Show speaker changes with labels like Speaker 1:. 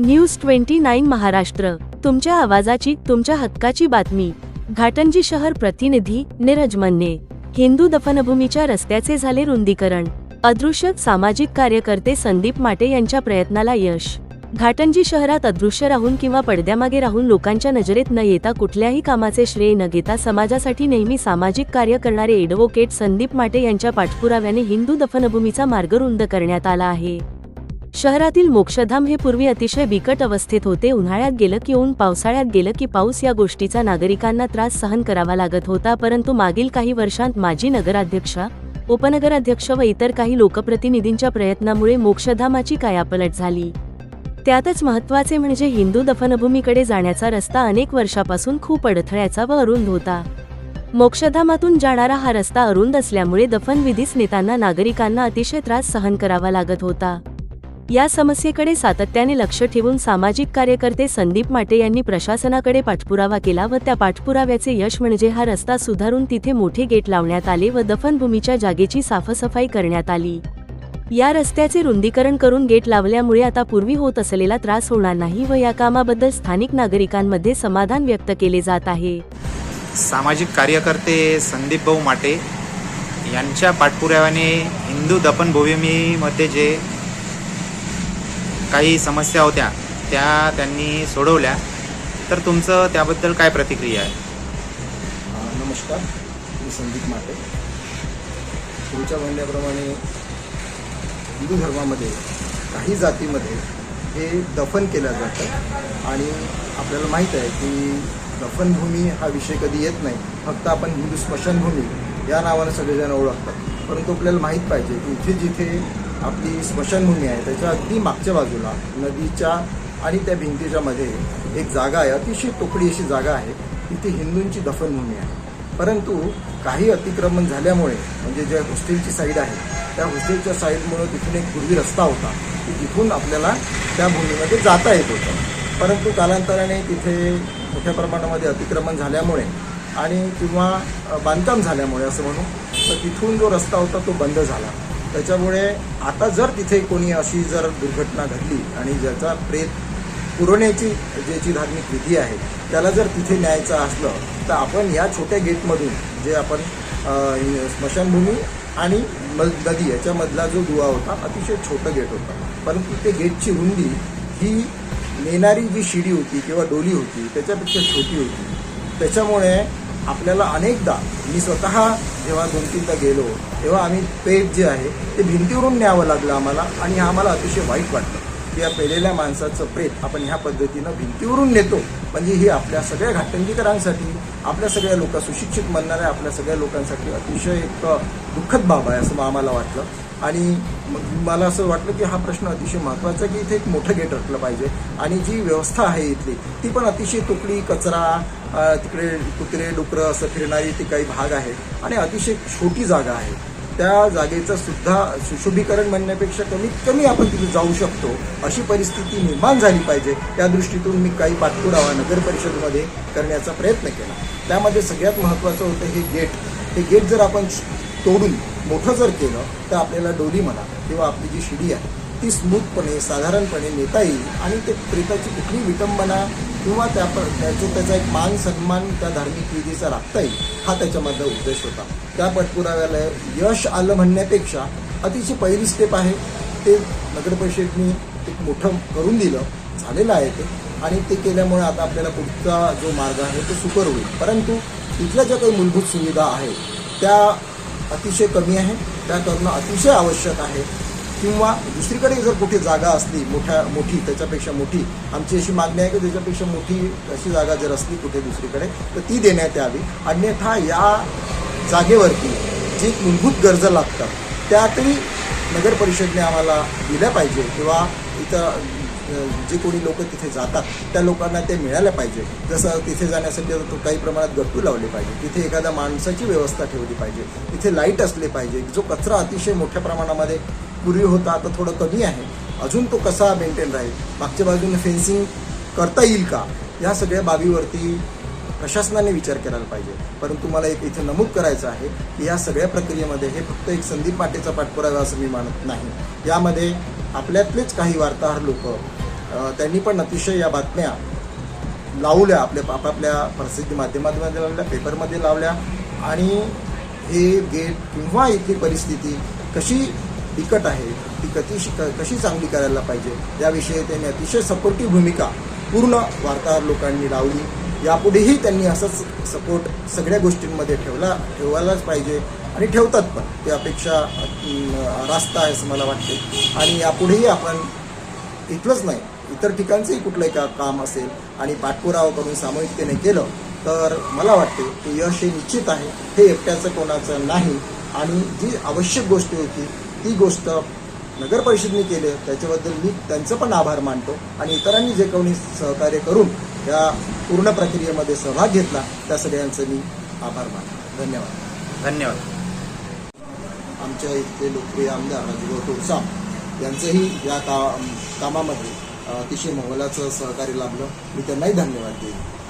Speaker 1: News twenty nine Maharashtra. तुमच्या आवाजाची तुमच्या हक्काची बातमी. घाटंजी शहर प्रतिनिधी नीरज मन्ने. हिंदू दफनभूमीच्या रस्त्याचे झाले रुंदीकरण. अदृश्य सामाजिक कार्यकर्ते संदीप माटे यांच्या प्रयत्नाला यश. घाटंजी शहरात अदृश्य राहून किंवा पडद्यामागे राहून लोकांच्या नजरेत न येता कुठल्याही कामाचे श्रेय न घेता समाजासाठी नेहमी सामाजिक कार्य करणारे एडव्होकेट संदीप माटे यांच्या पाठपुराव्याने हिंदू दफनभूमीचा मार्ग रुंद करण्यात आला आहे. शहरातील मोक्षधाम हे पूर्वी अतिशय बिकट अवस्थेत होते. उन्हाळ्यात गेलं की ऊन पावसाळ्यात गेलं की पाऊस या गोष्टीचा नागरिकांना त्रास सहन करावा लागत होता. परंतु मागील काही वर्षांत माजी नगराध्यक्षा उपनगराध्यक्ष व इतर काही लोकप्रतिनिधींच्या प्रयत्नामुळे मोक्षधामाची कायापलट झाली. त्यातच महत्त्वाचे म्हणजे हिंदू दफनभूमीकडे जाण्याचा रस्ता अनेक वर्षापासून खूप अडथळ्याचा व अरुंद होता. मोक्षधामातून जाणारा हा रस्ता अरुंद असल्यामुळे दफनविधीस नेताना नागरिकांना अतिशय त्रास सहन करावा लागत होता. या समस्येकडे सातत्याने लक्ष ठेवून सामाजिक कार्यकर्ते संदीप माटे यांनी प्रशासनाकडे पाठपुरावा केला व त्या पाठपुराव्याचे यश म्हणजे हा रस्ता सुधारून तिथे मोठे गेट लावण्यात आले व दफनभूमीच्या जागेची साफसफाई करण्यात आली. या रस्त्याचे रुंदीकरण करून गेट लावल्यामुळे आता पूर्वी होत असलेला त्रास होणार नाही व या कामाबद्दल स्थानिक नागरिकांमध्ये समाधान व्यक्त केले जात आहे.
Speaker 2: सामाजिक कार्यकर्ते संदीप भाऊ माटे यांच्या पाठपुराव्याने हिंदू दफनभूमीमध्ये जे काही समस्या होत्या त्या त्यांनी सोडवल्या. तर तुमचं त्याबद्दल काय प्रतिक्रिया आहे?
Speaker 3: नमस्कार. मी संदीप माटे. तुमच्या म्हणण्याप्रमाणे हिंदू धर्मामध्ये काही जातीमध्ये हे दफन केलं जातं आणि आपल्याला माहीत आहे की दफनभूमी हा विषय कधी येत नाही. फक्त आपण हिंदू स्मशानभूमी या नावानं सगळेजण ओळखतात. परंतु आपल्याला माहीत पाहिजे की इथे जिथे आपली स्मशानभूमी आहे. त्याच्या अगदी मागच्या बाजूला नदीच्या आणि त्या भिंतीच्या मध्ये एक जागा आहे. अतिशय तोकडी अशी जागा आहे. तिथे हिंदूंची दफनभूमी आहे. परंतु काही अतिक्रमण झाल्यामुळे म्हणजे ज्या हॉस्टेलची साईड आहे त्या हॉस्टेलच्या साईडमुळे तिथून एक पूर्वी रस्ता होता. की तिथून आपल्याला त्या भूमीमध्ये जाता येत होतं. परंतु कालांतराने तिथे मोठ्या प्रमाणामध्ये अतिक्रमण झाल्यामुळे आणि किंवा बांधकाम झाल्यामुळे असं म्हणू तर तिथून जो रस्ता होता तो बंद झाला. त्याच्यामुळे आता जर तिथे कोणी अशी जर दुर्घटना घडली आणि ज्याचा प्रेत पुरवण्याची ज्याची धार्मिक विधी आहे त्याला जर तिथे न्यायचं असलं तर आपण या छोट्या गेटमधून जे आपण स्मशानभूमी आणि म- नदी याच्यामधला जो दुवा होता अतिशय छोटं गेट होता. परंतु ते गेटची रुंदी ही नेणारी जी शिडी होती किंवा डोली होती त्याच्यापेक्षा छोटी होती. त्याच्यामुळे आपल्याला अनेकदा मी स्वतः जेव्हा दोन तीनदा गेलो तेव्हा आम्ही पेट जे आहे ते भिंतीवरून न्यावं लागलं आम्हाला आणि आम्हाला अतिशय वाईट वाटलं की या पेलेल्या माणसाचं प्रेत आपण ह्या पद्धतीनं भिंतीवरून नेतो. म्हणजे ही आपल्या सगळ्या घाटंगीकरांसाठी आपल्या सगळ्या लोक सुशिक्षित म्हणणाऱ्या आपल्या सगळ्या लोकांसाठी अतिशय एक दुःखद बाब आहे असं आम्हाला वाटलं. आणि मग मला असं वाटलं की हा प्रश्न अतिशय महत्त्वाचा आहे की इथे एक मोठं गेट असलं पाहिजे. आणि जी व्यवस्था आहे इथली ती पण अतिशय तुकडी कचरा तिकडे कुत्रे डुकरं असं फिरणारी ती काही भाग आहे. आणि अतिशय छोटी जागा आहे. त्या जागेचं सुद्धा सुशोभीकरण म्हणण्यापेक्षा कमीत कमी आपण तिथे जाऊ शकतो अशी परिस्थिती निर्माण झाली पाहिजे. त्या दृष्टीतून मी काही पाठपुरावा नगर परिषदेमध्ये करण्याचा प्रयत्न केला. त्यामध्ये सगळ्यात महत्त्वाचं होतं हे गेट हे गेट जर आपण तोडून मोठं जर केलं तर आपल्याला डोली म्हणा किंवा आपली जी शिडी आहे ती स्मूथपणे साधारणपणे नेता येईल आणि ते प्रेताची कुठली विटंबना किंवा त्या त्याचं त्याचा एक मान सन्मान त्या धार्मिक विधीचा राखता येईल हा त्याच्यामधला उद्देश होता. त्या पटपुराव्याला यश आलं म्हणण्यापेक्षा अतिशय पहिली स्टेप आहे. ते नगरपरिषदेने एक मोठं करून दिलं झालेलं आहे ते. आणि ते केल्यामुळे आता आपल्याला पुढचा जो मार्ग आहे तो सुकर होईल. परंतु तिथल्या ज्या काही मूलभूत सुविधा आहेत त्या अतिशय कमी आहे. त्या करणं अतिशय आवश्यक आहे. किंवा दुसरीकडे जर कुठे जागा असली मोठ्या मोठी त्याच्यापेक्षा मोठी आमची अशी मागणी आहे की त्याच्यापेक्षा मोठी अशी जागा जर असली कुठे दुसरीकडे तर ती देण्यात यावी. अन्यथा या जागेवरती जी मूलभूत गरजा लागतात त्या तरी नगर परिषदने आम्हाला दिल्या पाहिजे किंवा इथं जे कोणी लोक तिथे जातात त्या लोकांना ते मिळालं पाहिजे. जसं तिथे जाण्यासाठी तो काही प्रमाणात गट्टू लावले पाहिजे. तिथे एखाद्या माणसाची व्यवस्था ठेवली पाहिजे. तिथे लाइट असले पाहिजे. जो कचरा अतिशय मोठ्या प्रमाणामध्ये पूर्वी होता आता थोडं कमी आहे. अजून तो कसा मेंटेन राहील? मागच्या बाजूने फेन्सिंग करता येईल का? या सगळ्या बाबीवरती प्रशासनाने विचार करायला पाहिजे. परंतु मला एक इथे नमूद करायचं आहे की या सगळ्या प्रक्रियेमध्ये हे फक्त एक संदीप पाटेचा पाठपुरावा असं मी मानत नाही. यामध्ये आपल्यातलेच काही वार्ताहर लोक त्यांनी पण अतिशय या बातम्या लावल्या आपल्या आपापल्या प्रसिद्धी माध्यमांमध्ये लावल्या पेपरमध्ये लावल्या. आणि हे गेट किंवा इथली परिस्थिती कशी बिकट आहे ती कशी कशी चांगली करायला पाहिजे याविषयी त्यांनी अतिशय सपोर्टिव्ह भूमिका पूर्ण वार्ताहर लोकांनी लावली. यापुढेही त्यांनी असंच सपोर्ट सगळ्या गोष्टींमध्ये ठेवला ठेवायलाच पाहिजे आणि ठेवतात पण. ते अपेक्षा रास्ता रास्त आहे असं मला वाटते. आणि यापुढेही आपण इथलंच नाही इतर ठिकाणचंही कुठलंही का काम असेल आणि पाठपुरावा करून सामूहिकतेने केलं तर मला वाटते की यश हे निश्चित आहे. हे एकट्याचं कोणाचं नाही. आणि जी आवश्यक गोष्ट होती ती गोष्ट नगर परिषदेने केले. त्याच्याबद्दल मी त्यांचं पण आभार मानतो. आणि इतरांनी जे कोणी सहकार्य करून या पूर्ण प्रक्रियेमध्ये सहभाग घेतला त्या सगळ्यांचं मी आभार मानतो. धन्यवाद.
Speaker 2: धन्यवाद.
Speaker 3: आमच्या इथले लोकप्रिय आमदार राजगौर टोळसाम यांचंही या का कामामध्ये अतिशय मंगलाचं सहकार्य लाभलं. मी त्यांनाही धन्यवाद देईन.